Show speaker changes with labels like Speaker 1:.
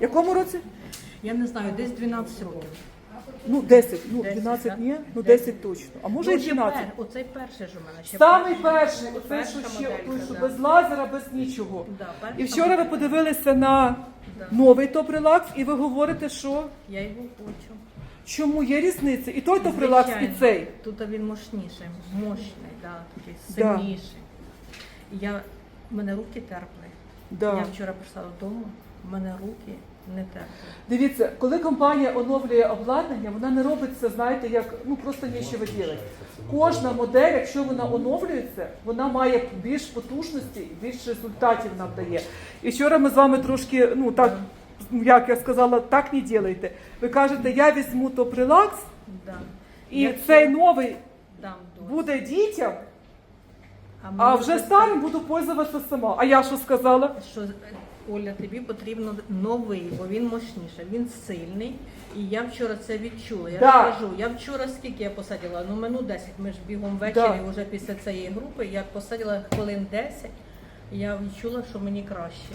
Speaker 1: Якому році?
Speaker 2: Я не знаю, десь 12 років.
Speaker 1: Ну, 10, ну
Speaker 2: 10,
Speaker 1: 12
Speaker 2: так?
Speaker 1: ні, ну
Speaker 2: 10.
Speaker 1: 10 точно. А може і
Speaker 2: Ну, ще
Speaker 1: 12.
Speaker 2: пер- Оцей перший ж у мене. Ще
Speaker 1: Самий перший, оце що ще
Speaker 2: моделька,
Speaker 1: той, що
Speaker 2: да.
Speaker 1: без лазера, без нічого.
Speaker 2: Да,
Speaker 1: І вчора ви подивилися на
Speaker 2: Да.
Speaker 1: новий топ-релакс, і ви говорите, що
Speaker 2: Я його хочу.
Speaker 1: чому є різниця? І той топ-релакс, і цей.
Speaker 2: Тут він мощніший, мощний, да, такий сильніший. І Я, мене руки терпли.
Speaker 1: Да.
Speaker 2: Я вчора прийшла додому, в мене руки не терпли.
Speaker 1: Дивіться, коли компанія оновлює обладнання, вона не робить це, знаєте, як ну просто нічого робити. Кожна модель, якщо вона оновлюється, вона має більш потужності і більш результатів нам дає. І вчора ми з вами трошки, ну так, як я сказала, так не ділайте. Ви кажете, я візьму топ-релакс,
Speaker 2: Да.
Speaker 1: і
Speaker 2: Я
Speaker 1: цей новий
Speaker 2: дам досі.
Speaker 1: буде дітям,
Speaker 2: мені
Speaker 1: а вже старим буду пользуватися сама. А я що сказала?
Speaker 2: що Оля, тобі потрібно новий, бо він мощніший, він сильний. І я вчора це відчула. Я
Speaker 1: Да.
Speaker 2: кажу, я вчора скільки я посадила? Ну минут 10, ми ж бігом ввечері,
Speaker 1: Да.
Speaker 2: вже після цієї групи, я посадила хвилин 10, я відчула, що мені краще.